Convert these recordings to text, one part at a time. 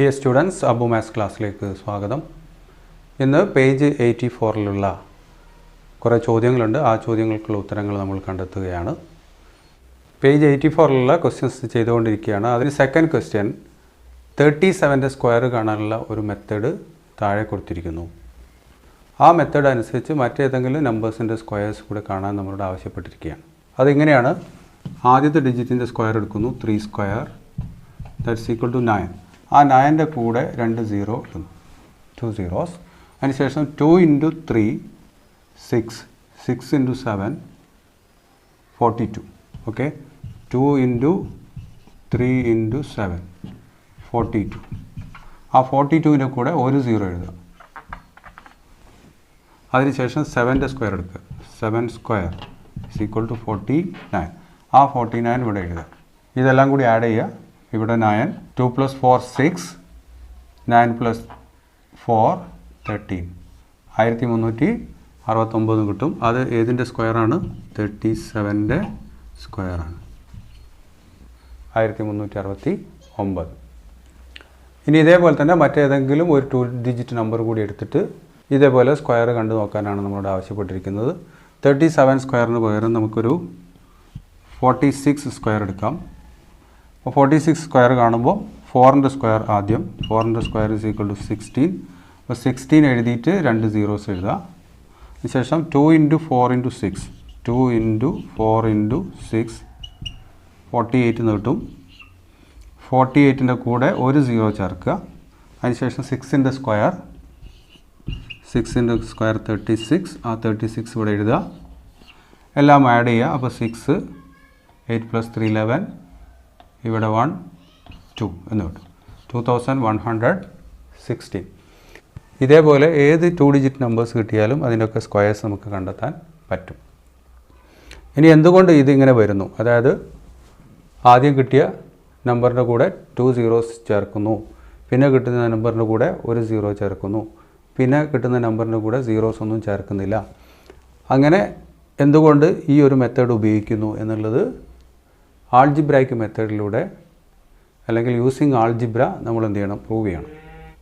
Dear students Abu maths ക്ലാസ്സിലേക്ക് സ്വാഗതം. ഇന്ന് പേജ് എയ്റ്റി ഫോറിലുള്ള കുറേ ചോദ്യങ്ങളുണ്ട്. ആ ചോദ്യങ്ങൾക്കുള്ള ഉത്തരങ്ങൾ നമ്മൾ കണ്ടെത്തുകയാണ്. പേജ് എയ്റ്റി ഫോറിലുള്ള ക്വസ്റ്റ്യൻസ് ചെയ്തുകൊണ്ടിരിക്കുകയാണ്. അതിന് സെക്കൻഡ് ക്വസ്റ്റ്യൻ തേർട്ടി സെവന്റെ സ്ക്വയർ കാണാനുള്ള ഒരു മെത്തേഡ് താഴെ കൊടുത്തിരിക്കുന്നു. ആ മെത്തേഡ് അനുസരിച്ച് മറ്റേതെങ്കിലും നമ്പേഴ്സിന്റെ സ്ക്വയേഴ്സ് കൂടെ കാണാൻ നമ്മളോട് ആവശ്യപ്പെട്ടിരിക്കുകയാണ്. അതിങ്ങനെയാണ്? ആദ്യത്തെ ഡിജിറ്റിന്റെ സ്ക്വയർ എടുക്കുന്നു. Three square that's equal to nine ആ നയന്റെ കൂടെ രണ്ട് സീറോ ഇടുന്നു. ടു സീറോസ് അതിനുശേഷം two into three six six into seven forty two okay two into three into seven forty two ആ ഫോർട്ടി ടുവിന്റെ കൂടെ ഒരു സീറോ എഴുതുക. അതിനുശേഷം സെവന്റെ സ്ക്വയർ എടുക്കുക. Seven square is equal to forty nine ആ ഫോർട്ടി നയൻ ഇവിടെ എഴുതുക. ഇതെല്ലാം കൂടി ആഡ് ചെയ്യുക. ഇവിടെ nine two plus four six nine plus four thirteen ആയിരത്തി മുന്നൂറ്റി അറുപത്തൊമ്പത് കിട്ടും. അത് ഏതിന്റെ സ്ക്വയറാണ് തേർട്ടി സെവന്റെ സ്ക്വയറാണ് ആയിരത്തി മുന്നൂറ്റി അറുപത്തി ഒമ്പത് ഇനി ഇതേപോലെ തന്നെ മറ്റേതെങ്കിലും ഒരു ടു ഡിജിറ്റ് നമ്പർ കൂടി എടുത്തിട്ട് ഇതേപോലെ സ്ക്വയർ കണ്ടു നോക്കാനാണ് നമ്മളോട് ആവശ്യപ്പെട്ടിരിക്കുന്നത്. തേർട്ടി സെവൻ സ്ക്വയറിന് പകരം നമുക്കൊരു ഫോർട്ടി സിക്സ് സ്ക്വയർ എടുക്കാം. അപ്പോൾ ഫോർട്ടി സിക്സ് സ്ക്വയർ കാണുമ്പോൾ ഫോറിന്റെ സ്ക്വയർ ആദ്യം. ഫോറിന്റെ square is equal to sixteen അപ്പോൾ സിക്സ്റ്റീൻ എഴുതിയിട്ട് രണ്ട് സീറോസ് എഴുതുക അതിനുശേഷം two into four into six two into four into six forty eight കിട്ടും. ഫോർട്ടി എയ്റ്റിന്റെ കൂടെ ഒരു സീറോ ചേർക്കുക. അതിനുശേഷം സിക്സിന്റെ സ്ക്വയർ സിക്സിന്റെ സ്ക്വയർ തേർട്ടി സിക്സ് ആ തേർട്ടി സിക്സ് ഇവിടെ എഴുതുക. എല്ലാം ആഡ് ചെയ്യുക. അപ്പോൾ six eight plus three eleven ഇവിടെ വൺ ടു എന്ന് കിട്ടും. Two thousand one hundred sixteen ഇതേപോലെ ഏത് ടു ഡിജിറ്റ് നമ്പേഴ്സ് കിട്ടിയാലും അതിന്റെയൊക്കെ സ്ക്വയേഴ്സ് നമുക്ക് കണ്ടെത്താൻ പറ്റും. ഇനി എന്തുകൊണ്ട് ഇതിങ്ങനെ വരുന്നു? അതായത് ആദ്യം കിട്ടിയ നമ്പറിന്റെ കൂടെ ടു സീറോസ് ചേർക്കുന്നു. പിന്നെ കിട്ടുന്ന നമ്പറിന്റെ കൂടെ ഒരു സീറോ ചേർക്കുന്നു. പിന്നെ കിട്ടുന്ന നമ്പറിന്റെ കൂടെ സീറോസ് ഒന്നും ചേർക്കുന്നില്ല. അങ്ങനെ എന്തുകൊണ്ട് ഈ ഒരു മെത്തേഡ് ഉപയോഗിക്കുന്നു എന്നുള്ളത് ആൾജിബ്രയ്ക്ക് മെത്തേഡിലൂടെ അല്ലെങ്കിൽ യൂസിങ് ആൾജിബ്ര നമ്മൾ എന്ത് ചെയ്യണം? പ്രൂവ് ചെയ്യണം.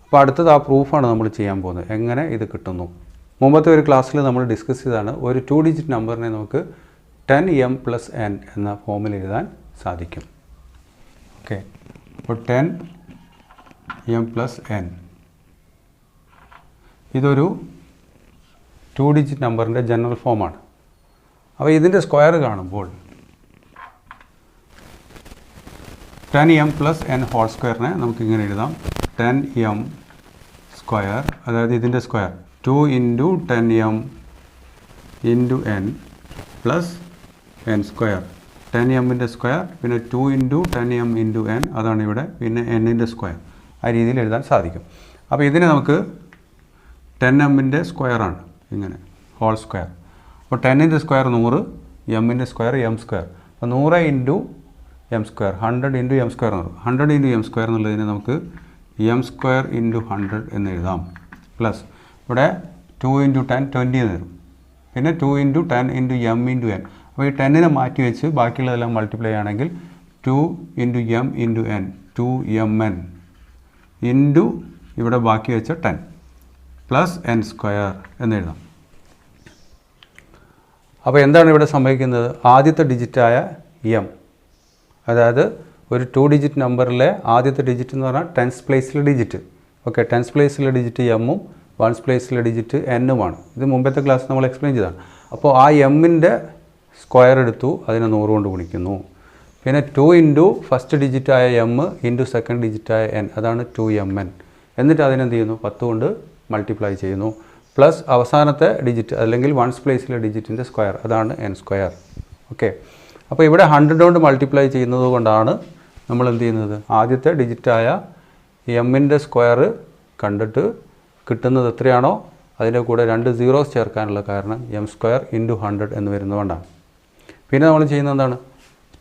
അപ്പോൾ അടുത്തത് ആ പ്രൂഫാണ് നമ്മൾ ചെയ്യാൻ പോകുന്നത്. എങ്ങനെ ഇത് കിട്ടുന്നു? മുമ്പത്തെ ഒരു ക്ലാസ്സിൽ നമ്മൾ ഡിസ്കസ് ചെയ്താണ് ഒരു ടു ഡിജിറ്റ് നമ്പറിനെ നമുക്ക് ടെൻ എം പ്ലസ് എൻ എന്ന ഫോമിൽ എഴുതാൻ സാധിക്കും. ഓക്കെ അപ്പോൾ ടെൻ എം പ്ലസ് എൻ ഇതൊരു ടു ഡിജിറ്റ് നമ്പറിന്റെ ജനറൽ ഫോമാണ് അപ്പോൾ ഇതിന്റെ സ്ക്വയർ കാണുമ്പോൾ ten M plus N whole സ്ക്വയറിനെ നമുക്ക് ഇങ്ങനെ എഴുതാം. ടെൻ എം സ്ക്വയർ അതായത് ഇതിന്റെ square two into ten M into N plus N square ten എമ്മിന്റെ സ്ക്വയർ പിന്നെ two into ten M into N അതാണ് ഇവിടെ പിന്നെ എന്നിന്റെ സ്ക്വയർ ആ രീതിയിൽ എഴുതാൻ സാധിക്കും. അപ്പോൾ ഇതിനെ നമുക്ക് ടെൻ എമ്മിന്റെ സ്ക്വയറാണ് ഇങ്ങനെ ഹോൾ സ്ക്വയർ അപ്പോൾ ടെന്നിന്റെ സ്ക്വയർ നൂറ് എമ്മിന്റെ സ്ക്വയർ എം സ്ക്വയർ അപ്പോൾ നൂറ് into M square hundred into M square എന്ന് പറയും ഹൺഡ്രഡ് ഇന്റു എം സ്ക്വയർ എന്നുള്ളതിന് നമുക്ക് എം സ്ക്വയർ ഇന്റു ഹൺഡ്രഡ് എന്ന് എഴുതാം. പ്ലസ് ഇവിടെ ടു ഇന്റു ടെൻ ട്വന്റി എന്ന് വരും. പിന്നെ two into ten into M into N അപ്പോൾ ഈ ടെന്നിനെ മാറ്റി വെച്ച് ബാക്കിയുള്ളതെല്ലാം മൾട്ടിപ്ലൈ ആണെങ്കിൽ two into M into N two M N into ഇവിടെ ബാക്കി വെച്ച ടെൻ പ്ലസ് എൻ സ്ക്വയർ എന്ന് എഴുതാം. അപ്പോൾ എന്താണ് ഇവിടെ സംഭവിക്കുന്നത്? ആദ്യത്തെ ഡിജിറ്റായ എം അതായത് ഒരു ടു ഡിജിറ്റ് നമ്പറിലെ ആദ്യത്തെ ഡിജിറ്റ് എന്ന് പറഞ്ഞാൽ ടെൻസ് പ്ലേസിലെ ഡിജിറ്റ് ഓക്കെ ടെൻസ് പ്ലേസിലെ ഡിജിറ്റ് എമ്മും വൺസ് പ്ലേസിലെ ഡിജിറ്റ് എന്നുമാണ് ഇത് മുമ്പത്തെ ക്ലാസ് നമ്മൾ എക്സ്പ്ലെയിൻ ചെയ്താണ് അപ്പോൾ ആ എമ്മിന്റെ സ്ക്വയർ എടുത്തു അതിനെ നൂറ് കൊണ്ട് ഗുണിക്കുന്നു. പിന്നെ ടു ഇന്റു ഫസ്റ്റ് ഡിജിറ്റായ എം ഇന്റു സെക്കൻഡ് ഡിജിറ്റായ എൻ അതാണ് ടു എം എൻ എന്നിട്ട് അതിനെന്ത് ചെയ്യുന്നു? പത്ത് കൊണ്ട് മൾട്ടിപ്ലൈ ചെയ്യുന്നു. പ്ലസ് അവസാനത്തെ ഡിജിറ്റ് അല്ലെങ്കിൽ വൺസ് പ്ലേസിലെ ഡിജിറ്റിന്റെ സ്ക്വയർ അതാണ് എൻ സ്ക്വയർ ഓക്കെ അപ്പോൾ ഇവിടെ ഹൺഡ്രഡ് കൊണ്ട് മൾട്ടിപ്ലൈ ചെയ്യുന്നത് കൊണ്ടാണ് നമ്മൾ എന്ത് ചെയ്യുന്നത്? ആദ്യത്തെ ഡിജിറ്റായ എമ്മിന്റെ സ്ക്വയർ കണ്ടിട്ട് കിട്ടുന്നത് എത്രയാണോ അതിന്റെ കൂടെ രണ്ട് സീറോസ് ചേർക്കാനുള്ള കാരണം എം സ്ക്വയർ ഇന്റു ഹൺഡ്രഡ് എന്ന് വരുന്നതുകൊണ്ടാണ് പിന്നെ നമ്മൾ ചെയ്യുന്നത് എന്താണ്?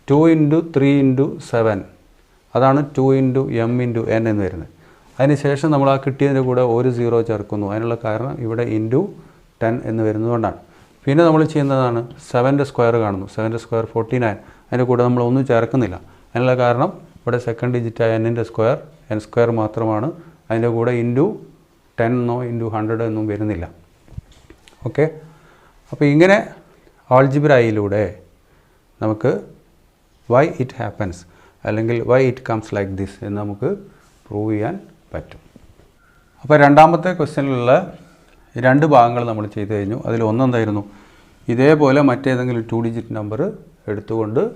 Two into three into seven അതാണ് two into M into N എന്ന് വരുന്നത്. അതിനുശേഷം നമ്മൾ ആ കിട്ടിയതിന്റെ കൂടെ ഒരു സീറോ ചേർക്കുന്നു. അതിനുള്ള കാരണം ഇവിടെ ഇന്റു ടെൻ എന്ന് വരുന്നതുകൊണ്ടാണ് പിന്നെ നമ്മൾ ചെയ്യുന്നതാണ് സെവന്റെ സ്ക്വയർ കാണുന്നു. സെവന്റെ സ്ക്വയർ ഫോർട്ടി നയൻ അതിന്റെ കൂടെ നമ്മൾ ഒന്നും ചേർക്കുന്നില്ല. അതിനുള്ള കാരണം ഇവിടെ സെക്കൻഡ് ഡിജിറ്റായ എന്നിന്റെ സ്ക്വയർ എൻ സ്ക്വയർ മാത്രമാണ്. അതിന്റെ കൂടെ ഇന്റു ടെൻ എന്നോ ഇന്റു ഹൺഡ്രഡ് എന്നും വരുന്നില്ല. ഓക്കെ അപ്പോൾ ഇങ്ങനെ ആൾജിബ്രായിലൂടെ നമുക്ക് വൈ ഇറ്റ് ഹാപ്പൻസ് അല്ലെങ്കിൽ why it comes like this എന്ന് നമുക്ക് പ്രൂവ് ചെയ്യാൻ പറ്റും. അപ്പോൾ രണ്ടാമത്തെ ക്വസ്റ്റ്യനിലുള്ള രണ്ട് ഭാഗങ്ങൾ നമ്മൾ ചെയ്തു കഴിഞ്ഞു. അതിൽ ഒന്നെന്തായിരുന്നു? ഇതേപോലെ മറ്റേതെങ്കിലും ടു ഡിജിറ്റ് നമ്പർ എടുത്തുകൊണ്ട്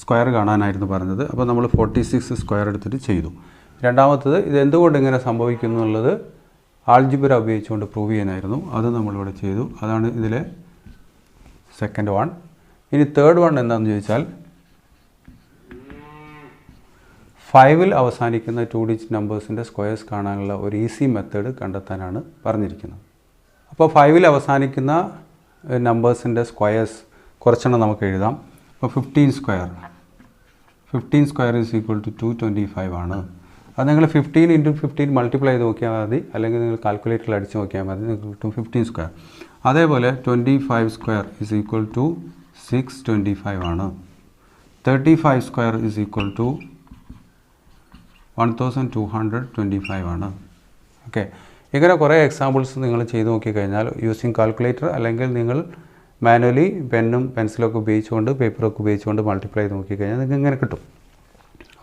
സ്ക്വയർ കാണാനായിരുന്നു പറഞ്ഞത്. അപ്പോൾ നമ്മൾ ഫോർട്ടി സിക്സ് സ്ക്വയർ എടുത്തിട്ട് ചെയ്തു. രണ്ടാമത്തത് ഇത് എന്തുകൊണ്ട് ഇങ്ങനെ സംഭവിക്കുന്നു എന്നുള്ളത് ആൾജിബ്ര ഉപയോഗിച്ചുകൊണ്ട് പ്രൂവ് ചെയ്യാനായിരുന്നു. അത് നമ്മളിവിടെ ചെയ്തു. അതാണ് ഇതിലെ സെക്കൻഡ് വൺ ഇനി തേർഡ് വൺ എന്താണെന്ന് ചോദിച്ചാൽ ഫൈവിൽ അവസാനിക്കുന്ന ടു ഡിജിറ്റ് നമ്പേഴ്സിന്റെ സ്ക്വയേഴ്സ് കാണാനുള്ള ഒരു ഈസി മെത്തേഡ് കണ്ടെത്താനാണ് പറഞ്ഞിരിക്കുന്നത്. അപ്പോൾ ഫൈവിൽ അവസാനിക്കുന്ന നമ്പേഴ്സിന്റെ സ്ക്വയേഴ്സ് കുറച്ചെണ്ണം നമുക്ക് എഴുതാം. അപ്പോൾ fifteen square fifteen square is equal to two twenty five ആണ്. അത് നിങ്ങൾ ഫിഫ്റ്റീൻ ഇന്റു ഫിഫ്റ്റീൻ മൾട്ടിപ്ലൈ ചെയ്ത് നോക്കിയാൽ മതി. അല്ലെങ്കിൽ നിങ്ങൾ കാൽക്കുലേറ്ററിൽ അടിച്ച് നോക്കിയാൽ മതി. നിങ്ങൾക്ക് കിട്ടും ഫിഫ്റ്റീൻ സ്ക്വയർ അതേപോലെ twenty five square is equal to six twenty five ആണ്. Thirty five square is equal to one thousand two hundred twenty five ആണ്. ഓക്കെ ഇങ്ങനെ കുറേ എക്സാമ്പിൾസ് നിങ്ങൾ ചെയ്ത് നോക്കിക്കഴിഞ്ഞാൽ യൂസിങ് കാൽക്കുലേറ്റർ അല്ലെങ്കിൽ നിങ്ങൾ മാനുവലി പെന്നും പെൻസിലൊക്കെ ഉപയോഗിച്ചുകൊണ്ട് പേപ്പറൊക്കെ ഉപയോഗിച്ചുകൊണ്ട് മൾട്ടിപ്ലൈ ചെയ്ത് നോക്കിക്കഴിഞ്ഞാൽ നിങ്ങൾക്ക് ഇങ്ങനെ കിട്ടും.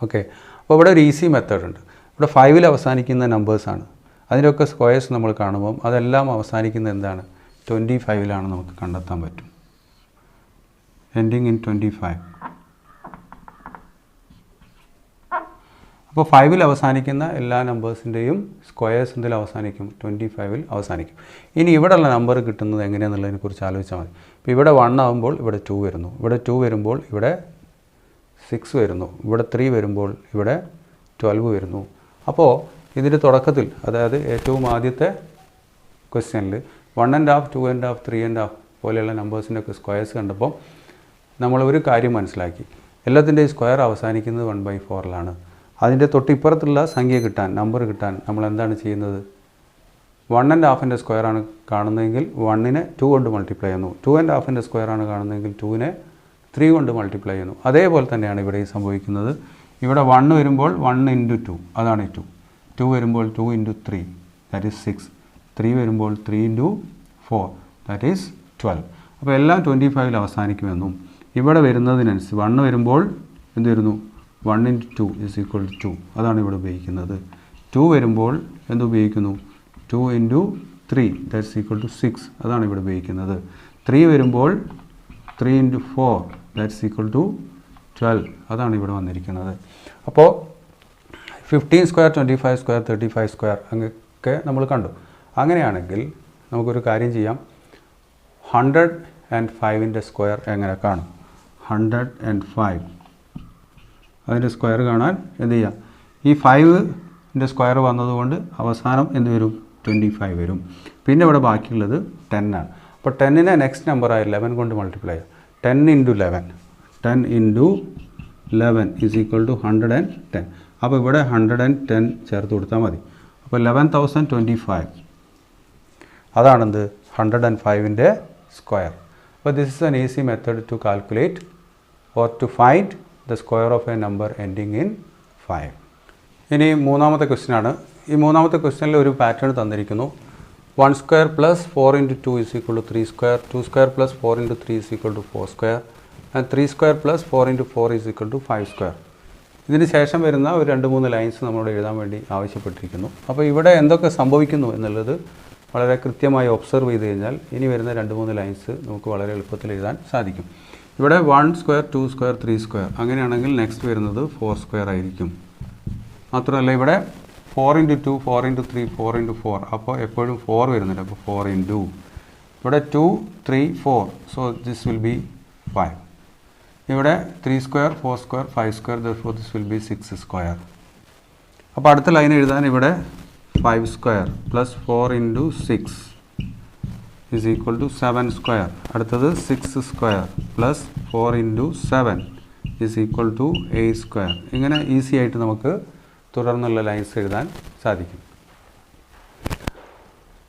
ഓക്കെ അപ്പോൾ ഇവിടെ ഒരു ഈസി മെത്തേഡ് ഉണ്ട്. ഇവിടെ ഫൈവിൽ അവസാനിക്കുന്ന നമ്പേഴ്സാണ് അതിന്റെയൊക്കെ സ്ക്വയേഴ്സ് നമ്മൾ കാണുമ്പം അതെല്ലാം അവസാനിക്കുന്ന എന്താണ്? ട്വന്റി ഫൈവിലാണ് നമുക്ക് കണ്ടെത്താൻ പറ്റും. എൻഡിങ് ഇൻ ട്വന്റി ഫൈവ് അപ്പോൾ ഫൈവിൽ അവസാനിക്കുന്ന എല്ലാ നമ്പേഴ്സിന്റെയും സ്ക്വയേഴ്സ് എന്തിൽ അവസാനിക്കും ട്വന്റി ഫൈവിൽ അവസാനിക്കും. ഇനി ഇവിടെയുള്ള നമ്പർ കിട്ടുന്നത് എങ്ങനെയാണെന്നുള്ളതിനെ കുറിച്ച് ആലോചിച്ചാൽ മതി. ഇപ്പോൾ ഇവിടെ വൺ ആകുമ്പോൾ ഇവിടെ ടു വരുന്നു. ഇവിടെ ടു വരുമ്പോൾ ഇവിടെ സിക്സ് വരുന്നു. ഇവിടെ ത്രീ വരുമ്പോൾ ഇവിടെ ട്വൽവ് വരുന്നു. അപ്പോൾ ഇതിന്റെ തുടക്കത്തിൽ അതായത് ഏറ്റവും ആദ്യത്തെ ക്വസ്റ്റ്യനിൽ one and half two and half three and half പോലെയുള്ള നമ്പേഴ്സിന്റെ ഒക്കെ സ്ക്വയേഴ്സ് കണ്ടപ്പോൾ നമ്മൾ ഒരു കാര്യം മനസ്സിലാക്കി. എല്ലാത്തിന്റെയും സ്ക്വയർ അവസാനിക്കുന്നത് വൺ ബൈ ഫോറിലാണ് അതിന്റെ തൊട്ടിപ്പുറത്തുള്ള സംഖ്യ കിട്ടാൻ നമ്പർ കിട്ടാൻ നമ്മൾ എന്താണ് ചെയ്യുന്നത്? വൺ ആൻഡ് ഹാഫിന്റെ സ്ക്വയറാണ് കാണുന്നതെങ്കിൽ വണ്ണിനെ ടു കൊണ്ട് മൾട്ടിപ്ലൈ ചെയ്യുന്നു. ടു ആൻഡ് ഹാഫിന്റെ സ്ക്വയറാണ് കാണുന്നതെങ്കിൽ ടുവിനെ ത്രീ കൊണ്ട് മൾട്ടിപ്ലൈ ചെയ്യുന്നു. അതേപോലെ തന്നെയാണ് ഇവിടെ ഈ സംഭവിക്കുന്നത്. ഇവിടെ വൺ വരുമ്പോൾ വൺ ഇന്റു ടു അതാണ് ടു ടു വരുമ്പോൾ two into three that is six three വരുമ്പോൾ three into four that is twelve അപ്പോൾ എല്ലാം ട്വന്റി ഫൈവിൽ അവസാനിക്കുമെന്നും. ഇവിടെ വരുന്നതിനനുസരിച്ച് വണ്ണ് വരുമ്പോൾ എന്ത് വരുന്നു? One into two is equal to. Two അതാണ് ഇവിടെ ഉപയോഗിക്കുന്നത്. ടു വരുമ്പോൾ എന്ത് ഉപയോഗിക്കുന്നു? Two into three. That's equal to six അതാണ് ഇവിടെ ഉപയോഗിക്കുന്നത്. ത്രീ വരുമ്പോൾ three into four. That's equal to twelve അതാണ് ഇവിടെ വന്നിരിക്കുന്നത്. അപ്പോൾ fifteen square twenty five square thirty five square അങ്ങനെയൊക്കെ നമ്മൾ കണ്ടു. അങ്ങനെയാണെങ്കിൽ നമുക്കൊരു കാര്യം ചെയ്യാം. ഹൺഡ്രഡ് ആൻഡ് ഫൈവിന്റെ സ്ക്വയർ എങ്ങനെ കാണും? ഹൺഡ്രഡ് ആൻഡ് ഫൈവ് അതിന്റെ സ്ക്വയർ കാണാൻ എന്ത് ചെയ്യാം? ഈ ഫൈവിന്റെ സ്ക്വയർ വന്നതുകൊണ്ട് അവസാനം എന്ത് വരും? ട്വന്റി ഫൈവ് വരും. പിന്നെ ഇവിടെ ബാക്കിയുള്ളത് ടെന്നാണ് അപ്പോൾ ടെന്നിനെ നെക്സ്റ്റ് നമ്പറായ ലെവൻ കൊണ്ട് മൾട്ടിപ്ലൈ ചെയ്യാം. Ten into eleven ten into eleven is equal to hundred and ten അപ്പോൾ ഇവിടെ ഹൺഡ്രഡ് ആൻഡ് ടെൻ ചേർത്ത് കൊടുത്താൽ മതി. അപ്പോൾ ലെവൻ തൗസൻഡ് ട്വന്റി ഫൈവ് അതാണെന്ത് ഹൺഡ്രഡ് ആൻഡ് ഫൈവിന്റെ സ്ക്വയർ. അപ്പോൾ this is an easy method to calculate or to find the square of a number ending in five ഇനി മൂന്നാമത്തെ ക്വസ്റ്റ്യനാണ് ഈ മൂന്നാമത്തെ ക്വസ്റ്റ്യനിൽ ഒരു പാറ്റേൺ തന്നിരിക്കുന്നു. One square plus four into two is equal to three square two square plus four into three is equal to four square and three square plus four into four is equal to five square ഇതിന് ശേഷം വരുന്ന ഒരു രണ്ട് മൂന്ന് lines നമ്മളോട് എഴുതാൻ വേണ്ടി ആവശ്യപ്പെട്ടിരിക്കുന്നു. അപ്പോൾ ഇവിടെ എന്തൊക്കെ സംഭവിക്കുന്നു എന്നുള്ളത് വളരെ കൃത്യമായി ഒബ്സർവ് ചെയ്ത് കഴിഞ്ഞാൽ ഇനി വരുന്ന രണ്ട് മൂന്ന് ലൈൻസ് നമുക്ക് വളരെ എളുപ്പത്തിൽ എഴുതാൻ സാധിക്കും. ഇവിടെ one square two square three square അങ്ങനെയാണെങ്കിൽ നെക്സ്റ്റ് വരുന്നത് ഫോർ സ്ക്വയർ ആയിരിക്കും. മാത്രമല്ല ഇവിടെ four into two four into three four into four അപ്പോൾ എപ്പോഴും ഫോർ വരുന്നില്ല. അപ്പോൾ ഫോർ ഇന്റു ഇവിടെ two three four so this will be five ഇവിടെ three square four square five square four this will be six square അപ്പോൾ അടുത്ത line എഴുതാൻ ഇവിടെ five square plus four into six is equal to seven square അടുത്തത് six square plus four into seven is equal to eight square ഇങ്ങനെ easy ആയിട്ട് നമുക്ക് തുടർന്നുള്ള lines എഴുതാൻ സാധിക്കും.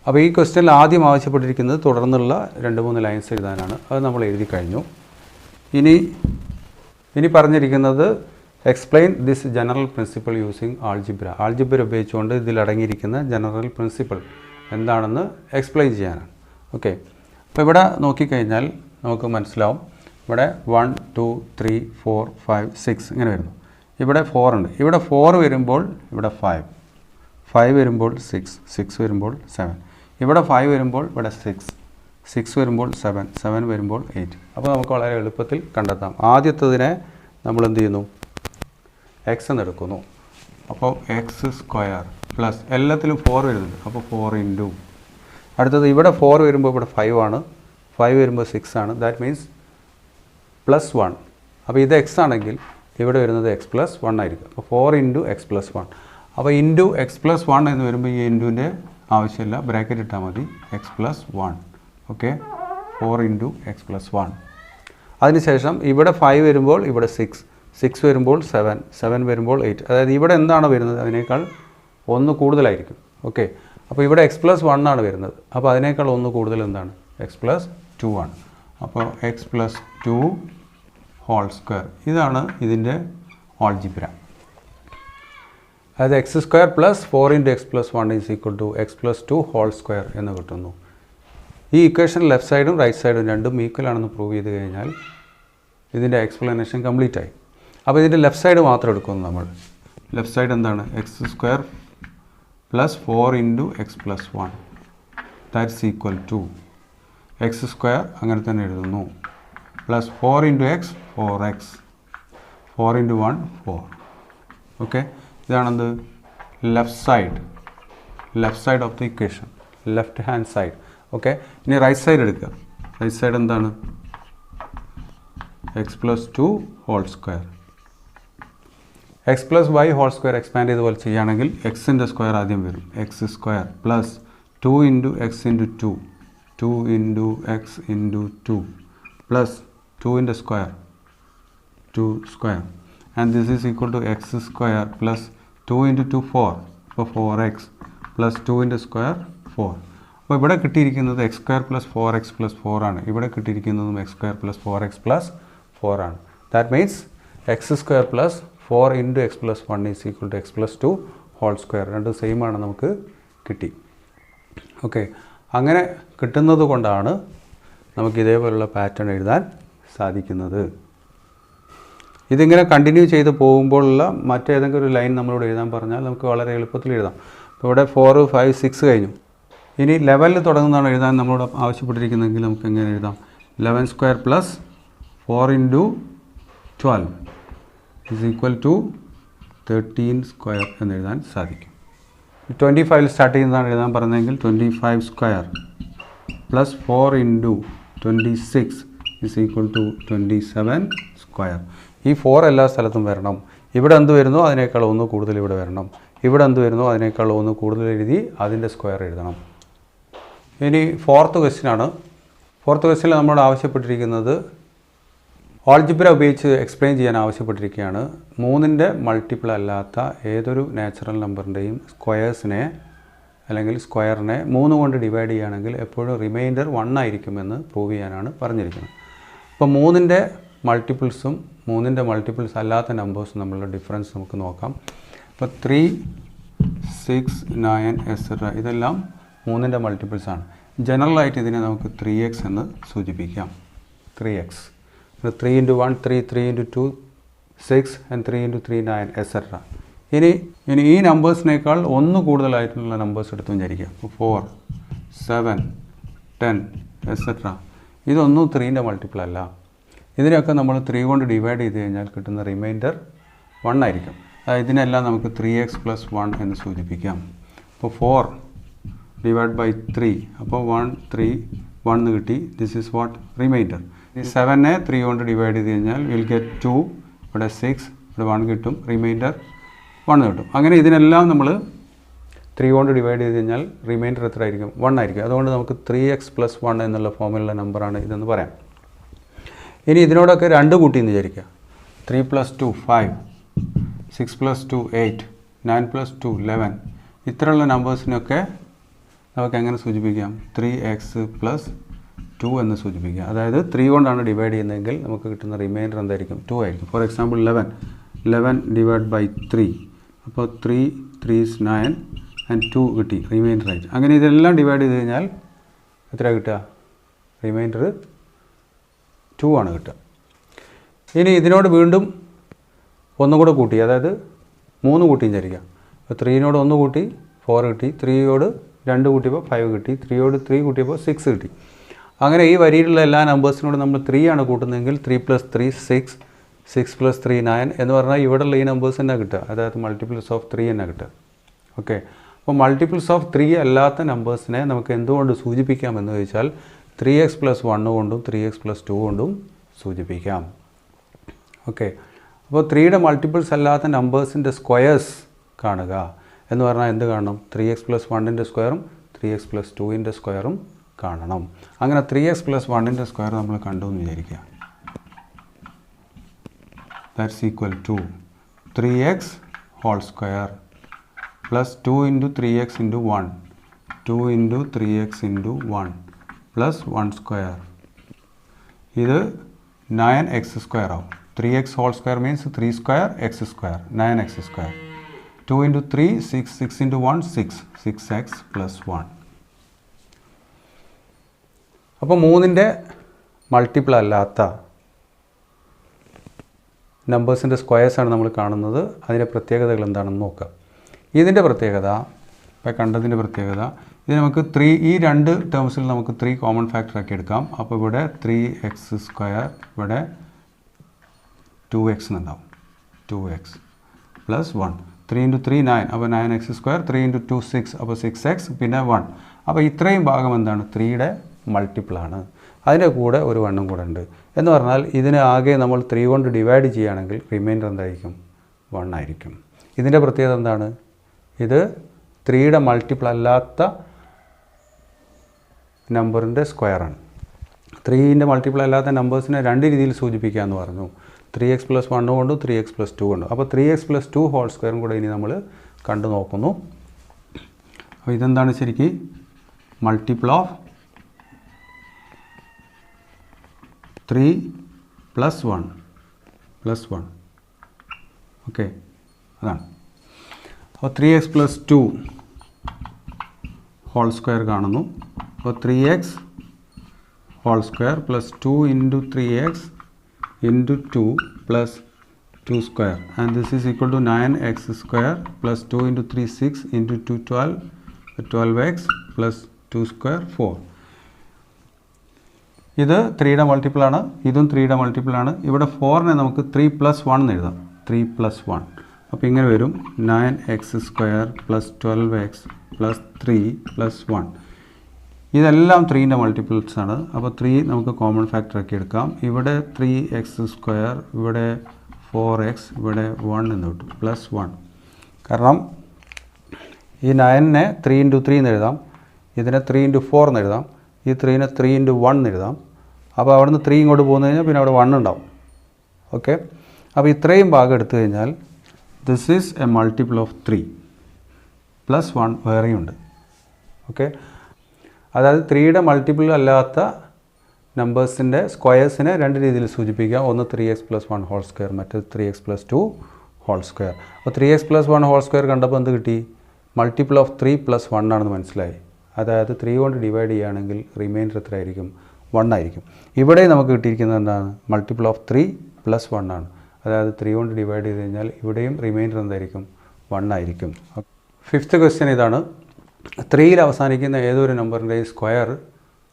അപ്പോൾ ഈ ക്വസ്റ്റ്യനിൽ ആദ്യം ആവശ്യപ്പെട്ടിരിക്കുന്നത് തുടർന്നുള്ള രണ്ട് മൂന്ന് ലൈൻസ് എഴുതാനാണ്. അത് നമ്മൾ എഴുതി കഴിഞ്ഞു. ഇനി ഇനി പറഞ്ഞിരിക്കുന്നത് explain this general principle using algebra algebra ഉപയോഗിച്ചുകൊണ്ട് ഇതിലടങ്ങിയിരിക്കുന്ന ജനറൽ പ്രിൻസിപ്പിൾ എന്താണെന്ന് എക്സ്പ്ലെയിൻ ചെയ്യാനാണ്. ഓക്കെ അപ്പോൾ ഇവിടെ നോക്കിക്കഴിഞ്ഞാൽ നമുക്ക് മനസ്സിലാവും. ഇവിടെ one two three four five six ഇങ്ങനെ വരുന്നു. ഇവിടെ ഫോർ ഉണ്ട്. ഇവിടെ ഫോർ വരുമ്പോൾ ഇവിടെ ഫൈവ് ഫൈവ് വരുമ്പോൾ സിക്സ് സിക്സ് വരുമ്പോൾ സെവൻ ഇവിടെ ഫൈവ് വരുമ്പോൾ ഇവിടെ സിക്സ് സിക്സ് വരുമ്പോൾ സെവൻ സെവൻ വരുമ്പോൾ എയ്റ്റ് അപ്പോൾ നമുക്ക് വളരെ എളുപ്പത്തിൽ കണ്ടെത്താം. ആദ്യത്തതിനെ നമ്മൾ എന്ത് ചെയ്യുന്നു? എക്സ് എന്ന് എടുക്കുന്നു. അപ്പോൾ എക്സ് സ്ക്വയർ പ്ലസ് എല്ലാത്തിലും ഫോർ വരുന്നുണ്ട്. അപ്പോൾ ഫോർ ഇന്റു അടുത്തത് ഇവിടെ ഫോർ വരുമ്പോൾ ഇവിടെ ഫൈവ് ആണ്. ഫൈവ് വരുമ്പോൾ സിക്സ് ആണ്. ദാറ്റ് മീൻസ് പ്ലസ് വൺ അപ്പോൾ ഇത് എക്സ് ആണെങ്കിൽ ഇവിടെ വരുന്നത് എക്സ് പ്ലസ് വൺ ആയിരിക്കും. അപ്പോൾ four into X plus one അപ്പോൾ ഇന്റു എക്സ് പ്ലസ് വൺ എന്ന് വരുമ്പോൾ ഈ ഇന്റുവിന്റെ ആവശ്യമില്ല. ബ്രാക്കറ്റ് ഇട്ടാൽ മതി. X plus one okay four into X plus one അതിനുശേഷം ഇവിടെ ഫൈവ് വരുമ്പോൾ ഇവിടെ സിക്സ് സിക്സ് വരുമ്പോൾ സെവൻ സെവൻ വരുമ്പോൾ എയ്റ്റ് അതായത് ഇവിടെ എന്താണ് വരുന്നത്? അതിനേക്കാൾ ഒന്ന് കൂടുതലായിരിക്കും. ഓക്കെ അപ്പോൾ ഇവിടെ എക്സ് പ്ലസ് വൺ ആണ് വരുന്നത്. അപ്പോൾ അതിനേക്കാൾ ഒന്ന് കൂടുതൽ എന്താണ്? എക്സ് പ്ലസ് ടു ആണ്. അപ്പോൾ X plus two whole square ഇതാണ് ഇതിന്റെ ഓൾജിബ്ര അതായത് X square plus four into X plus one is equal to X plus two whole square എന്ന് കിട്ടുന്നു. ഈ ഇക്വേഷൻ ലെഫ്റ്റ് സൈഡും റൈറ്റ് സൈഡും രണ്ടും ഈക്വൽ ആണെന്ന് പ്രൂവ് ചെയ്ത് കഴിഞ്ഞാൽ ഇതിന്റെ എക്സ്പ്ലനേഷൻ കംപ്ലീറ്റ് ആയി. അപ്പോൾ ഇതിന്റെ ലെഫ്റ്റ് സൈഡ് മാത്രം എടുക്കുന്നു നമ്മൾ. ലെഫ്റ്റ് സൈഡ് എന്താണ്? X square plus four into X plus one that's equal to X square അങ്ങനെ തന്നെ എഴുതുന്നു. Plus four into X four X four into one four okay ഇതാണെന്ത്? Left side left side of the equation left hand side okay ഇനി right side എടുക്കുക. Right side എന്താണ്? X plus two whole square X plus Y whole square expand ചെയ്തുപോലെ ചെയ്യുകയാണെങ്കിൽ എക്സിന്റെ square ആദ്യം വരും. X square plus two into X into two two into X into two plus ടുവിന്റെ square two square and this is equal to X square plus two into two four അപ്പോൾ four X plus ടുവിന്റെ square four അപ്പോൾ ഇവിടെ കിട്ടിയിരിക്കുന്നത് X square plus four X plus four ആണ്. ഇവിടെ കിട്ടിയിരിക്കുന്നതും X square plus four X plus four ആണ്. That means X square plus four into X plus one is equal to X plus two whole square. രണ്ട് same ആണ് നമുക്ക് കിട്ടി. Okay. അങ്ങനെ കിട്ടുന്നത് കൊണ്ടാണ് നമുക്ക് ഇതേപോലുള്ള പാറ്റേൺ എഴുതാൻ സാധിക്കുന്നത്. ഇതിങ്ങനെ കണ്ടിന്യൂ ചെയ്ത് പോകുമ്പോഴുള്ള മറ്റേതെങ്കിലും ഒരു ലൈൻ നമ്മളോട് എഴുതാൻ പറഞ്ഞാൽ നമുക്ക് വളരെ എളുപ്പത്തിൽ എഴുതാം. ഇപ്പോൾ ഇവിടെ ഫോർ ഫൈവ് സിക്സ് കഴിഞ്ഞു. ഇനി ലെവലിൽ തുടങ്ങുന്നതാണ് എഴുതാൻ നമ്മളോട് ആവശ്യപ്പെട്ടിരിക്കുന്നതെങ്കിൽ നമുക്ക് എങ്ങനെ എഴുതാം? Eleven square plus four into twelve is equal to thirteen square എന്ന് എഴുതാൻ സാധിക്കും. ട്വന്റി ഫൈവിൽ സ്റ്റാർട്ട് ചെയ്യുന്നതാണ് എഴുതാൻ പറഞ്ഞതെങ്കിൽ twenty five square plus four into twenty six is equal to twenty seven square ഈ ഫോർ എല്ലാ സ്ഥലത്തും വരണം. ഇവിടെ എന്ത് വരുന്നു? അതിനേക്കാൾ ഒന്ന് കൂടുതൽ ഇവിടെ വരണം. ഇവിടെ എന്ത് വരുന്നു? അതിനേക്കാൾ ഒന്ന് കൂടുതൽ എഴുതി അതിന്റെ സ്ക്വയർ എഴുതണം. ഇനി ഫോർത്ത് ക്വസ്റ്റ്യൻ ആണ്. ഫോർത്ത് ക്വസ്റ്റ്യനിൽ നമ്മളോട് ആവശ്യപ്പെട്ടിരിക്കുന്നത് ഓൾജിബ്ര ഉപയോഗിച്ച് എക്സ്പ്ലെയിൻ ചെയ്യാൻ ആവശ്യപ്പെട്ടിരിക്കുകയാണ്. മൂന്നിന്റെ മൾട്ടിപ്പിൾ അല്ലാത്ത ഏതൊരു നാച്ചുറൽ നമ്പറിന്റെയും സ്ക്വയേഴ്സിനെ അല്ലെങ്കിൽ സ്ക്വയറിനെ മൂന്ന് കൊണ്ട് ഡിവൈഡ് ചെയ്യുകയാണെങ്കിൽ എപ്പോഴും റിമൈൻഡർ വൺ ആയിരിക്കുമെന്ന് പ്രൂവ് ചെയ്യാനാണ് പറഞ്ഞിരിക്കുന്നത്. അപ്പോൾ മൂന്നിന്റെ മൾട്ടിപ്പിൾസും മൂന്നിന്റെ മൾട്ടിപ്പിൾസ് അല്ലാത്ത നമ്പേഴ്സും തമ്മിലുള്ള ഡിഫറൻസ് നമുക്ക് നോക്കാം. അപ്പോൾ ത്രീ സിക്സ് നയൻ എക്സെട്ര ഇതെല്ലാം മൂന്നിന്റെ മൾട്ടിപ്പിൾസാണ് ജനറലായിട്ട് ഇതിനെ നമുക്ക് ത്രീ എക്സ് എന്ന് സൂചിപ്പിക്കാം. Three X three into one three three into two six and three into three nine etcetera ഇനി ഇനി ഈ നമ്പേഴ്സിനേക്കാൾ ഒന്ന് കൂടുതലായിട്ടുള്ള നമ്പേഴ്സ് എടുത്ത് വിചാരിക്കുക. ഫോർ സെവൻ ടെൻ എക്സെട്ര ഇതൊന്നും ത്രീന്റെ മൾട്ടിപ്പിൾ അല്ല. ഇതിനെയൊക്കെ നമ്മൾ ത്രീ കൊണ്ട് ഡിവൈഡ് ചെയ്ത് കഴിഞ്ഞാൽ കിട്ടുന്ന റിമൈൻഡർ വൺ ആയിരിക്കും. ഇതിനെല്ലാം നമുക്ക് ത്രീ എക്സ് പ്ലസ് വൺ എന്ന് സൂചിപ്പിക്കാം. അപ്പോൾ ഫോർ ഡിവൈഡ് ബൈ ത്രീ അപ്പോൾ വൺ ത്രീ വൺ എന്ന് കിട്ടി. ദിസ് ഈസ് വാട്ട് റിമൈൻഡർ ഈ സെവനെ ത്രീ കൊണ്ട് ഡിവൈഡ് ചെയ്ത് കഴിഞ്ഞാൽ വിൽ ഗെറ്റ് ടു ഇവിടെ സിക്സ് ഇവിടെ വൺ കിട്ടും റിമൈൻഡർ വൺ കിട്ടും. അങ്ങനെ ഇതിനെല്ലാം നമ്മൾ ത്രീ കൊണ്ട് ഡിവൈഡ് ചെയ്ത് കഴിഞ്ഞാൽ റിമൈൻഡർ എത്ര ആയിരിക്കും? വൺ ആയിരിക്കും. അതുകൊണ്ട് നമുക്ക് ത്രീ എക്സ് പ്ലസ് വൺ എന്നുള്ള ഫോമിലുള്ള നമ്പറാണ് ഇതെന്ന് പറയാം. ഇനി ഇതിനോടൊക്കെ രണ്ട് കൂട്ടി എന്ന് വിചാരിക്കുക three plus two five six plus two eight nine plus two eleven ഇത്രയുള്ള നമ്പേഴ്സിനൊക്കെ നമുക്ക് എങ്ങനെ സൂചിപ്പിക്കാം? ത്രീ എക്സ് പ്ലസ് ടു എന്ന് സൂചിപ്പിക്കുക. അതായത് ത്രീ കൊണ്ടാണ് ഡിവൈഡ് ചെയ്യുന്നതെങ്കിൽ നമുക്ക് കിട്ടുന്ന റിമൈൻഡർ എന്തായിരിക്കും? ടു ആയിരിക്കും. For example eleven eleven divide by three അപ്പോൾ three three is nine and two കിട്ടി. റിമൈൻഡർ ആയിട്ട്. അങ്ങനെ ഇതെല്ലാം ഡിവൈഡ് ചെയ്ത് കഴിഞ്ഞാൽ എത്ര കിട്ടുക? റിമൈൻഡർ ടു ആണ് കിട്ടുക. ഇനി ഇതിനോട് വീണ്ടും ഒന്നും കൂടെ കൂട്ടി. അതായത് മൂന്ന് കൂട്ടിയും വിചാരിക്കാം അപ്പോൾ ത്രീനോട് ഒന്ന് കൂട്ടി ഫോർ കിട്ടി. ത്രീയോട് രണ്ട് കൂട്ടിയപ്പോൾ ഫൈവ് കിട്ടി. ത്രീയോട് ത്രീ കൂട്ടിയപ്പോൾ സിക്സ് കിട്ടി. അങ്ങനെ ഈ വരിയിലുള്ള എല്ലാ നമ്പേഴ്സിനോട് നമ്മൾ ത്രീ ആണ് കൂട്ടുന്നതെങ്കിൽ three plus three six six plus three nine എന്ന് പറഞ്ഞാൽ ഇവിടെയുള്ള ഈ നമ്പേഴ്സ് തന്നെ കിട്ടുക. അതായത് മൾട്ടിപ്പിൾസ് ഓഫ് ത്രീ തന്നെ കിട്ടുക. ഓക്കെ അപ്പോൾ മൾട്ടിപ്പിൾസ് ഓഫ് ത്രീ അല്ലാത്ത നമ്പേഴ്സിനെ നമുക്ക് എന്തുകൊണ്ട് സൂചിപ്പിക്കാമെന്ന് ചോദിച്ചാൽ ത്രീ എക്സ് പ്ലസ് വണ്ണ് കൊണ്ടും ത്രീ എക്സ് പ്ലസ് ടു കൊണ്ടും സൂചിപ്പിക്കാം. ഓക്കെ അപ്പോൾ ത്രീയുടെ മൾട്ടിപ്പിൾസ് അല്ലാത്ത നമ്പേഴ്സിന്റെ സ്ക്വയേഴ്സ് കാണുക എന്ന് പറഞ്ഞാൽ എന്ത് കാണണം? ത്രീ എക്സ് പ്ലസ് വണ്ണിന്റെ സ്ക്വയറും ത്രീ എക്സ് പ്ലസ് ടുവിന്റെ സ്ക്വയറും കാണണം. അങ്ങനെ ത്രീ എക്സ് പ്ലസ് വണ്ണിന്റെ സ്ക്വയർ നമ്മൾ കണ്ടു എന്ന് വിചാരിക്കുക. That's equal to three X whole square plus two into three X into one two into three X into one plus one square ഇത് നയൻ എക്സ് സ്ക്വയർ ആവും. Three X whole square means three square X square nine X square two into three six six into one six six X plus one അപ്പോൾ മൂന്നിന്റെ multiple അല്ലാത്ത നമ്പേഴ്സിന്റെ സ്ക്വയേഴ്സാണ് നമ്മൾ കാണുന്നത്. അതിന്റെ പ്രത്യേകതകൾ എന്താണെന്ന് നോക്കാം. ഇതിന്റെ പ്രത്യേകത ഇപ്പോൾ കണ്ടതിന്റെ പ്രത്യേകത ഇത് നമുക്ക് ത്രീ ഈ രണ്ട് ടേംസിൽ നമുക്ക് ത്രീ കോമൺ ഫാക്ടർ ആക്കി എടുക്കാം. അപ്പോൾ ഇവിടെ ത്രീ എക്സ് സ്ക്വയർ ഇവിടെ two X എന്നുണ്ടാവും. Two x plus one three into three nine അപ്പോൾ nine x square three into two six അപ്പോൾ സിക്സ് എക്സ് പിന്നെ വൺ അപ്പോൾ ഇത്രയും ഭാഗം എന്താണ്? ത്രീയുടെ മൾട്ടിപ്പിളാണ് അതിന്റെ കൂടെ ഒരു വണ്ണും കൂടെ ഉണ്ട്. എന്ന് പറഞ്ഞാൽ ഇതിനെ ആകെ നമ്മൾ ത്രീ കൊണ്ട് ഡിവൈഡ് ചെയ്യുകയാണെങ്കിൽ റിമൈൻഡർ എന്തായിരിക്കും? വൺ ആയിരിക്കും. ഇതിന്റെ പ്രത്യേകത എന്താണ്? ഇത് ത്രീയുടെ മൾട്ടിപ്പിൾ അല്ലാത്ത നമ്പറിന്റെ സ്ക്വയറാണ് ത്രീന്റെ മൾട്ടിപ്പിൾ അല്ലാത്ത നമ്പേഴ്സിനെ രണ്ട് രീതിയിൽ സൂചിപ്പിക്കുക എന്ന് പറഞ്ഞു. ത്രീ എക്സ് പ്ലസ് വണ്ണ് കൊണ്ടും ത്രീ എക്സ് പ്ലസ് ടു കൊണ്ടും. അപ്പോൾ three x plus two whole സ്ക്വയറും കൂടെ ഇനി നമ്മൾ കണ്ടു നോക്കുന്നു. അപ്പോൾ ഇതെന്താണ് ശരിക്കും? Multiple of three plus one plus one okay അതാണ് അപ്പോൾ three x plus two whole square കാണുന്നു. അപ്പോൾ three x whole square plus two into three x into two plus two square and this is equal to nine x square plus two into three six into two twelve twelve x plus two square four ഇത് ത്രീയുടെ മൾട്ടിപ്പിളാണ് ഇതും ത്രീയുടെ മൾട്ടിപ്പിളാണ് ഇവിടെ ഫോറിനെ നമുക്ക് three plus one എന്ന് എഴുതാം. Three plus one അപ്പോൾ ഇങ്ങനെ വരും. Nine x square plus twelve x plus three plus one ഇതെല്ലാം ത്രീന്റെ മൾട്ടിപ്പിൾസ് ആണ്. അപ്പോൾ ത്രീ നമുക്ക് കോമൺ ഫാക്ടർ എടുക്കാം. ഇവിടെ ത്രീ എക്സ് സ്ക്വയർ ഇവിടെ ഫോർ എക്സ് ഇവിടെ വൺ എന്ന് കിട്ടും. പ്ലസ് വൺ കാരണം ഈ നയനെ ത്രീ ഇന്റു ത്രീ എന്ന് എഴുതാം. ഇതിനെ ത്രീ ഇന്റു ഫോർ എന്ന് എഴുതാം. ഈ ത്രീനെ ത്രീ ഇന്റു വൺ എഴുതാം. അപ്പോൾ അവിടെ നിന്ന് ത്രീ ഇങ്ങോട്ട് പോകുന്നു കഴിഞ്ഞാൽ പിന്നെ അവിടെ വൺ ഉണ്ടാവും. ഓക്കെ അപ്പോൾ ഇത്രയും ഭാഗം എടുത്തു കഴിഞ്ഞാൽ this is a multiple of three plus one വേറെയുണ്ട് ഓക്കെ അതായത് ത്രീയുടെ മൾട്ടിപ്പിൾ അല്ലാത്ത നമ്പേഴ്സിന്റെ സ്ക്വയേഴ്സിനെ രണ്ട് രീതിയിൽ സൂചിപ്പിക്കാം. ഒന്ന് three x plus one whole square മറ്റേത് three x plus two whole square അപ്പോൾ three x plus one whole square കണ്ടപ്പോൾ എന്ത് കിട്ടി? Multiple of three plus one ആണെന്ന് മനസ്സിലായി. അതായത് ത്രീ കൊണ്ട് ഡിവൈഡ് ചെയ്യുകയാണെങ്കിൽ റിമൈൻഡർ എത്രയായിരിക്കും? വൺ ആയിരിക്കും. ഇവിടെ നമുക്ക് കിട്ടിയിരിക്കുന്നത് എന്താണ്? Multiple of three plus one ആണ്. അതായത് ത്രീ കൊണ്ട് ഡിവൈഡ് ചെയ്ത് കഴിഞ്ഞാൽ ഇവിടെയും റിമൈൻഡർ എന്തായിരിക്കും? വൺ ആയിരിക്കും. ഫിഫ്ത്ത് ക്വസ്റ്റ്യൻ ഇതാണ്. ത്രീയിൽ അവസാനിക്കുന്ന ഏതൊരു നമ്പറിന്റെയും സ്ക്വയർ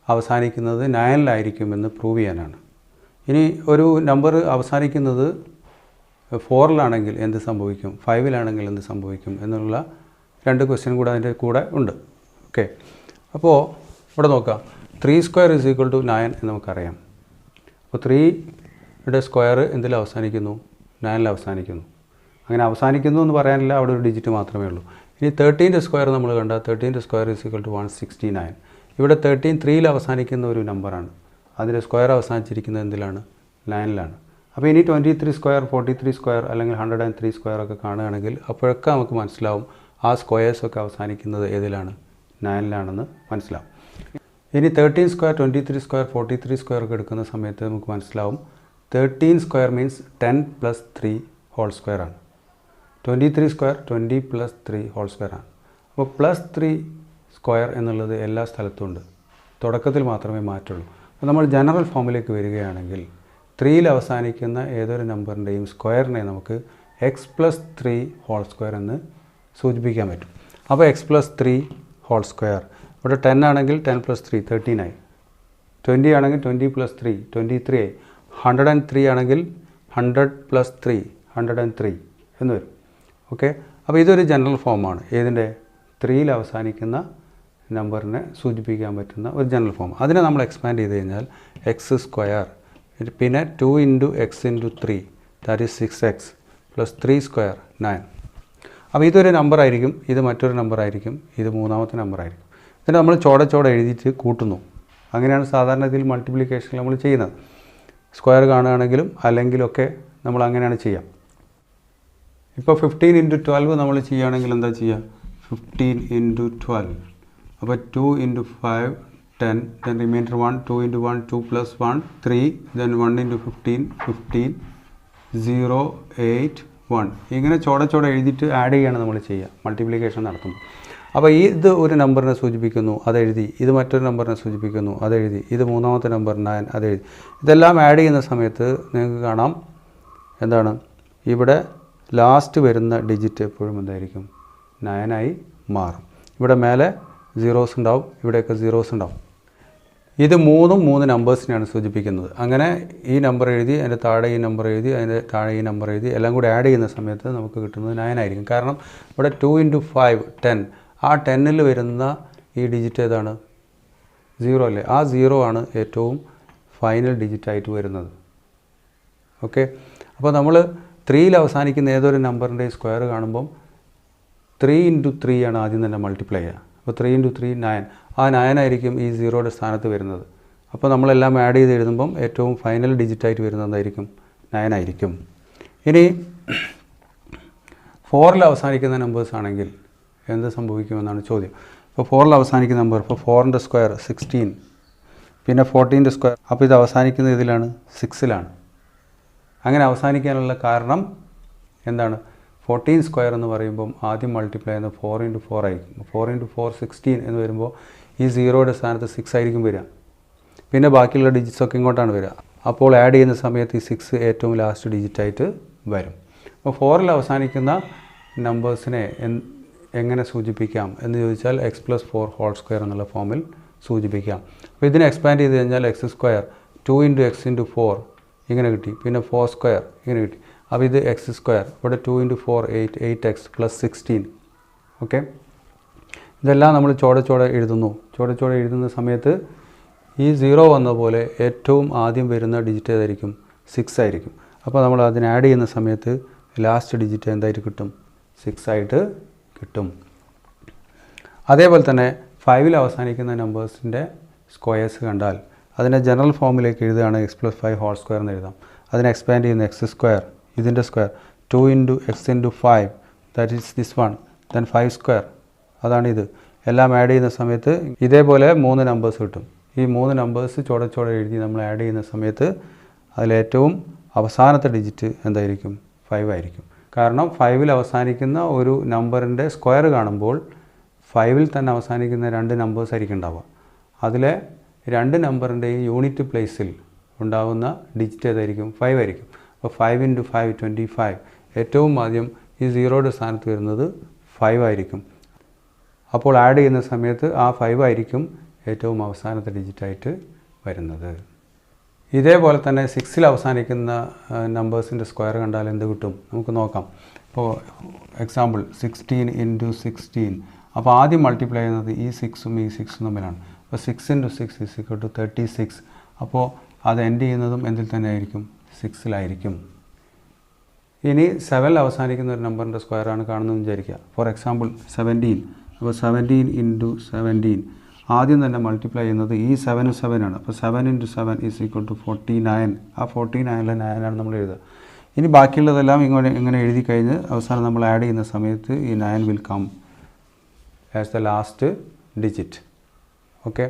അവസാനിക്കുന്നത് നയനിലായിരിക്കുമെന്ന് പ്രൂവ് ചെയ്യാനാണ്. ഇനി ഒരു നമ്പർ അവസാനിക്കുന്നത് ഫോറിലാണെങ്കിൽ എന്ത് സംഭവിക്കും? ഫൈവിലാണെങ്കിൽ എന്ത് സംഭവിക്കും? എന്നുള്ള രണ്ട് ക്വസ്റ്റ്യൻ കൂടെ അതിന്റെ കൂടെ ഉണ്ട്. ഓക്കെ അപ്പോൾ ഇവിടെ നോക്കുക three square is equal to nine എന്ന് നമുക്കറിയാം. അപ്പോൾ ത്രീയുടെ സ്ക്വയർ എന്തിൽ അവസാനിക്കുന്നു? നയനിൽ അവസാനിക്കുന്നു. അങ്ങനെ അവസാനിക്കുന്നു എന്ന് പറയാനില്ല. അവിടെ ഒരു ഡിജിറ്റ് മാത്രമേ ഉള്ളൂ. ഇനി തേർട്ടീന്റെ സ്ക്വയർ നമ്മൾ കണ്ട തേർട്ടീന്റെ square is equal to one sixty nine ഇവിടെ തേർട്ടീൻ ത്രീയിൽ അവസാനിക്കുന്ന ഒരു നമ്പറാണ് അതിന്റെ സ്ക്വയർ അവസാനിച്ചിരിക്കുന്നത് എന്തിലാണ്? നയനിലാണ് അപ്പോൾ ഇനി twenty three square forty three square അല്ലെങ്കിൽ ഹൺഡ്രഡ് ആൻഡ് ത്രീ സ്ക്വയർ ഒക്കെ കാണുകയാണെങ്കിൽ അപ്പോഴൊക്കെ നമുക്ക് മനസ്സിലാവും ആ സ്ക്വയേഴ്സൊക്കെ അവസാനിക്കുന്നത് ഏതിലാണ്? നയനിലാണെന്ന് മനസ്സിലാവും. ഇനി thirteen square twenty three square forty three square ഒക്കെ എടുക്കുന്ന സമയത്ത് നമുക്ക് മനസ്സിലാവും. Thirteen square means ten plus three whole square ആണ്. Twenty three square twenty plus three whole square ആണ്. അപ്പോൾ പ്ലസ് ത്രീ സ്ക്വയർ എന്നുള്ളത് എല്ലാ സ്ഥലത്തും ഉണ്ട്. തുടക്കത്തിൽ മാത്രമേ മാറ്റുള്ളൂ. അപ്പോൾ നമ്മൾ ജനറൽ ഫോമിലേക്ക് വരികയാണെങ്കിൽ ത്രീയിൽ അവസാനിക്കുന്ന ഏതൊരു നമ്പറിന്റെയും സ്ക്വയറിനെ നമുക്ക് x plus three whole square എന്ന് സൂചിപ്പിക്കാൻ പറ്റും. അപ്പോൾ x plus three whole square ഇവിടെ ടെൻ ആണെങ്കിൽ ടെൻ പ്ലസ് ത്രീ തേർട്ടീൻ ആയി. ട്വന്റി ആണെങ്കിൽ twenty plus three twenty three ആയി ഹൺഡ്രഡ് ആൻഡ് ത്രീ ആണെങ്കിൽ hundred plus three hundred and three എന്ന് വരും. ഓക്കെ അപ്പോൾ ഇതൊരു ജനറൽ ഫോമാണ് ഏതിന്റെ ത്രീയിൽ അവസാനിക്കുന്ന നമ്പറിനെ സൂചിപ്പിക്കാൻ പറ്റുന്ന ഒരു ജനറൽ ഫോം അതിനെ നമ്മൾ എക്സ്പാൻഡ് ചെയ്ത് കഴിഞ്ഞാൽ എക്സ് സ്ക്വയർ പിന്നെ two into x into three that is six x plus three square nine അപ്പോൾ ഇതൊരു നമ്പറായിരിക്കും ഇത് മറ്റൊരു നമ്പറായിരിക്കും ഇത് മൂന്നാമത്തെ നമ്പറായിരിക്കും എന്നിട്ട് നമ്മൾ ചോടെ ചോടെ എഴുതിയിട്ട് കൂട്ടുന്നു. അങ്ങനെയാണ് സാധാരണ ഇതിൽ മൾട്ടിപ്ലിക്കേഷൻ നമ്മൾ ചെയ്യുന്നത്. സ്ക്വയർ കാണുകയാണെങ്കിലും അല്ലെങ്കിലൊക്കെ നമ്മൾ അങ്ങനെയാണ് ചെയ്യാം. ഇപ്പോൾ ഫിഫ്റ്റീൻ ഇന്റു ട്വൽവ് നമ്മൾ ചെയ്യുകയാണെങ്കിൽ എന്താ ചെയ്യുക? ഫിഫ്റ്റീൻ ഇന്റു ട്വൽവ് അപ്പോൾ two into five ten then remainder one two into one two plus one three then one into fifteen fifteen zero eight one ഇങ്ങനെ ചോടെ ചോടെ എഴുതിയിട്ട് ആഡ് ചെയ്യാണ് നമ്മൾ ചെയ്യുക. മൾട്ടിപ്ലിക്കേഷൻ നടത്തുമ്പോൾ അപ്പോൾ ഈ ഇത് ഒരു നമ്പറിനെ സൂചിപ്പിക്കുന്നു അതെഴുതി ഇത് മറ്റൊരു നമ്പറിനെ സൂചിപ്പിക്കുന്നു അതെഴുതി ഇത് മൂന്നാമത്തെ നമ്പർ നയൻ അതെഴുതി ഇതെല്ലാം ആഡ് ചെയ്യുന്ന സമയത്ത് നിങ്ങൾക്ക് കാണാം എന്താണ്? ഇവിടെ ലാസ്റ്റ് വരുന്ന ഡിജിറ്റ് എപ്പോഴും എന്തായിരിക്കും? നയനായി മാറും. ഇവിടെ മേലെ സീറോസ് ഉണ്ടാവും ഇവിടെയൊക്കെ സീറോസ് ഉണ്ടാവും. ഇത് മൂന്നും മൂന്ന് നമ്പേഴ്സിനെയാണ് സൂചിപ്പിക്കുന്നത്. അങ്ങനെ ഈ നമ്പർ എഴുതി അതിന്റെ താഴെ ഈ നമ്പർ എഴുതി അതിന്റെ താഴെ ഈ നമ്പർ എഴുതി എല്ലാം കൂടി ആഡ് ചെയ്യുന്ന സമയത്ത് നമുക്ക് കിട്ടുന്നത് നയൻ ആയിരിക്കും. കാരണം ഇവിടെ ടു ഇന്റു ഫൈവ് ടെൻ ആ ടെന്നിൽ വരുന്ന ഈ ഡിജിറ്റ് ഏതാണ്? സീറോ അല്ലേ? ആ സീറോ ആണ് ഏറ്റവും ഫൈനൽ ഡിജിറ്റായിട്ട് വരുന്നത്. ഓക്കെ അപ്പോൾ നമ്മൾ ത്രീയിൽ അവസാനിക്കുന്ന ഏതൊരു നമ്പറിന്റെ സ്ക്വയർ കാണുമ്പം ത്രീ ഇന്റു ത്രീ ആണ് ആദ്യം തന്നെ മൾട്ടിപ്ലൈ ചെയ്യുക. അപ്പോൾ ത്രീ ഇന്റു ത്രീ നയൻ ആ നയനായിരിക്കും ഈ സീറോയുടെ സ്ഥാനത്ത് വരുന്നത്. അപ്പോൾ നമ്മളെല്ലാം ആഡ് ചെയ്ത് എഴുതുമ്പം ഏറ്റവും ഫൈനൽ ഡിജിറ്റായിട്ട് വരുന്നത് എന്തായിരിക്കും? നയൻ ആയിരിക്കും. ഇനി ഫോറിൽ അവസാനിക്കുന്ന നമ്പേഴ്സ് ആണെങ്കിൽ എന്ത് സംഭവിക്കുമെന്നാണ് ചോദ്യം. ഇപ്പോൾ ഫോറിൽ അവസാനിക്കുന്ന നമ്പർ ഇപ്പോൾ ഫോറിന്റെ സ്ക്വയർ സിക്സ്റ്റീൻ പിന്നെ ഫോർട്ടീന്റെ സ്ക്വയർ അപ്പോൾ ഇത് അവസാനിക്കുന്ന ഇതിലാണ് സിക്സിലാണ് അങ്ങനെ അവസാനിക്കാനുള്ള കാരണം എന്താണ്? ഫോർട്ടീൻ സ്ക്വയർ എന്ന് പറയുമ്പം ആദ്യം മൾട്ടിപ്ലൈ ചെയ്യുന്നത് ഫോർ ഇന്റു ഫോർ ആയിരിക്കും. ഫോർ ഇന്റു ഫോർ സിക്സ്റ്റീൻ എന്ന് വരുമ്പോൾ ഈ സീറോയുടെ സ്ഥാനത്ത് സിക്സ് ആയിരിക്കും വരിക. പിന്നെ ബാക്കിയുള്ള ഡിജിറ്റ്സ് ഒക്കെ ഇങ്ങോട്ടാണ് വരിക. അപ്പോൾ ആഡ് ചെയ്യുന്ന സമയത്ത് ഈ സിക്സ് ഏറ്റവും ലാസ്റ്റ് ഡിജിറ്റായിട്ട് വരും. അപ്പോൾ ഫോറിൽ അവസാനിക്കുന്ന നമ്പേഴ്സിനെ എങ്ങനെ സൂചിപ്പിക്കാം എന്ന് ചോദിച്ചാൽ x plus four whole square എന്നുള്ള ഫോമിൽ സൂചിപ്പിക്കാം. അപ്പോൾ ഇതിനെ എക്സ്പാൻഡ് ചെയ്ത് കഴിഞ്ഞാൽ x square two into x into four ഇങ്ങനെ കിട്ടി. പിന്നെ ഫോർ സ്ക്വയർ ഇങ്ങനെ കിട്ടി. അപ്പോൾ ഇത് എക്സ് സ്ക്വയർ. ഇവിടെ two into four eight eight x plus sixteen okay ഇതെല്ലാം നമ്മൾ ചോടെ ചോടെ എഴുതുന്നു. ചോടെ ചോടെ എഴുതുന്ന സമയത്ത് ഈ സീറോ വന്ന പോലെ ഏറ്റവും ആദ്യം വരുന്ന ഡിജിറ്റ് ഏതായിരിക്കും? സിക്സ് ആയിരിക്കും. അപ്പോൾ നമ്മൾ അതിനെ ആഡ് ചെയ്യുന്ന സമയത്ത് ലാസ്റ്റ് ഡിജിറ്റ് എന്തായിട്ട് കിട്ടും? സിക്സ് ആയിട്ട് കിട്ടും. അതേപോലെ തന്നെ ഫൈവിൽ അവസാനിക്കുന്ന നമ്പേഴ്സിന്റെ സ്ക്വയേഴ്സ് കണ്ടാൽ അതിനെ ജനറൽ ഫോമിലേക്ക് എഴുതുകയാണ് x plus five whole square എന്ന് എഴുതാം. അതിനെ എക്സ്പാൻഡ് ചെയ്യുന്ന എക്സ് സ്ക്വയർ ഇതിന്റെ square two into x into five that is this one then five square അതാണ് ഇത്. എല്ലാം ആഡ് ചെയ്യുന്ന സമയത്ത് ഇതേപോലെ മൂന്ന് നമ്പേഴ്സ് കിട്ടും. ഈ മൂന്ന് നമ്പേഴ്സ് ചോടെ ചോടെ എഴുതി നമ്മൾ ആഡ് ചെയ്യുന്ന സമയത്ത് അതിലേറ്റവും അവസാനത്തെ ഡിജിറ്റ് എന്തായിരിക്കും? ഫൈവ് ആയിരിക്കും. കാരണം ഫൈവിൽ അവസാനിക്കുന്ന ഒരു നമ്പറിന്റെ സ്ക്വയർ കാണുമ്പോൾ ഫൈവിൽ തന്നെ അവസാനിക്കുന്ന രണ്ട് നമ്പേഴ്സ് ആയിരിക്കും ഉണ്ടാവുക. അതിലെ രണ്ട് നമ്പറിന്റെയും യൂണിറ്റ് പ്ലേസിൽ ഉണ്ടാകുന്ന ഡിജിറ്റ് ഏതായിരിക്കും? ഫൈവ് ആയിരിക്കും. അപ്പോൾ five into five twenty five ഏറ്റവും ആദ്യം ഈ സീറോയുടെ സ്ഥാനത്ത് വരുന്നത് ഫൈവ് ആയിരിക്കും. അപ്പോൾ ആഡ് ചെയ്യുന്ന സമയത്ത് ആ ഫൈവ് ആയിരിക്കും ഏറ്റവും അവസാനത്തെ ഡിജിറ്റായിട്ട് വരുന്നത്. ഇതേപോലെ തന്നെ സിക്സിൽ അവസാനിക്കുന്ന നമ്പേഴ്സിന്റെ സ്ക്വയർ കണ്ടാൽ എന്ത് കിട്ടും? നമുക്ക് നോക്കാം. ഇപ്പോൾ എക്സാമ്പിൾ സിക്സ്റ്റീൻ ഇന്റു സിക്സ്റ്റീൻ അപ്പോൾ ആദ്യം മൾട്ടിപ്ലൈ ചെയ്യുന്നത് ഈ സിക്സും ഈ സിക്സും തമ്മിലാണ്. അപ്പോൾ six into six is equal to thirty six അപ്പോൾ അത് എൻഡ് ചെയ്യുന്നതും എന്തിൽ തന്നെ ആയിരിക്കും? സിക്സിലായിരിക്കും ഇനി സെവൻ അവസാനിക്കുന്ന ഒരു നമ്പറിന്റെ സ്ക്വയറാണ് കാണുന്നതെന്ന് വിചാരിക്കുക. ഫോർ എക്സാമ്പിൾ സെവന്റീൻ അപ്പോൾ സെവന്റീൻ ഇന്റു സെവന്റീൻ ആദ്യം തന്നെ മൾട്ടിപ്ലൈ ചെയ്യുന്നത് ഈ സെവനും സെവനാണ് അപ്പോൾ seven into seven is equal to forty nine ആ ഫോർട്ടി നയനിലെ നയനാണ് നമ്മൾ എഴുതുക. ഇനി ബാക്കിയുള്ളതെല്ലാം ഇങ്ങനെ ഇങ്ങനെ എഴുതി കഴിഞ്ഞ് അവസാനം നമ്മൾ ആഡ് ചെയ്യുന്ന സമയത്ത് ഈ nine will come as the last digit okay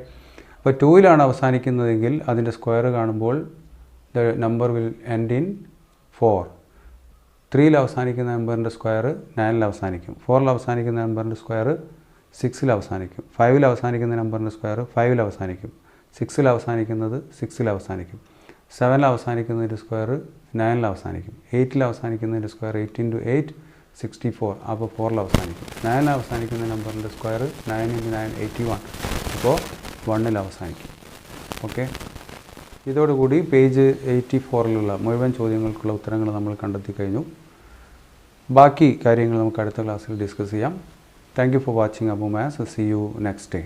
അപ്പോൾ ടൂവിലാണ് അവസാനിക്കുന്നതെങ്കിൽ അതിന്റെ സ്ക്വയർ കാണുമ്പോൾ the number will end in four ത്രീയിൽ അവസാനിക്കുന്ന നമ്പറിന്റെ സ്ക്വയർ നയനിൽ അവസാനിക്കും. ഫോറിൽ അവസാനിക്കുന്ന നമ്പറിന്റെ സ്ക്വയർ സിക്സിൽ അവസാനിക്കും. ഫൈവിൽ അവസാനിക്കുന്ന നമ്പറിന്റെ സ്ക്വയർ ഫൈവിൽ അവസാനിക്കും. സിക്സിൽ അവസാനിക്കുന്നത് സിക്സിൽ അവസാനിക്കും. സെവനിൽ അവസാനിക്കുന്നതിന്റെ സ്ക്വയർ നയനിൽ അവസാനിക്കും. എയ്റ്റിൽ അവസാനിക്കുന്നതിന്റെ square eight into eight sixty four അപ്പോൾ ഫോറിൽ അവസാനിക്കും. നയനിൽ അവസാനിക്കുന്ന നമ്പറിന്റെ square nine into nine eighty one അപ്പോൾ വണ്ണിൽ അവസാനിക്കും. ഓക്കെ ഇതോടുകൂടി പേജ് എയ്റ്റി ഫോറിലുള്ള മുഴുവൻ ചോദ്യങ്ങൾക്കുള്ള ഉത്തരങ്ങൾ നമ്മൾ കണ്ടെത്തി കഴിഞ്ഞു ബാക്കി കാര്യങ്ങൾ നമുക്ക് അടുത്ത ക്ലാസ്സിൽ ഡിസ്കസ് ചെയ്യാം. താങ്ക് യു ഫോർ വാച്ചിങ് അബു മാസ് സി യു നെക്സ്റ്റ് ഡേ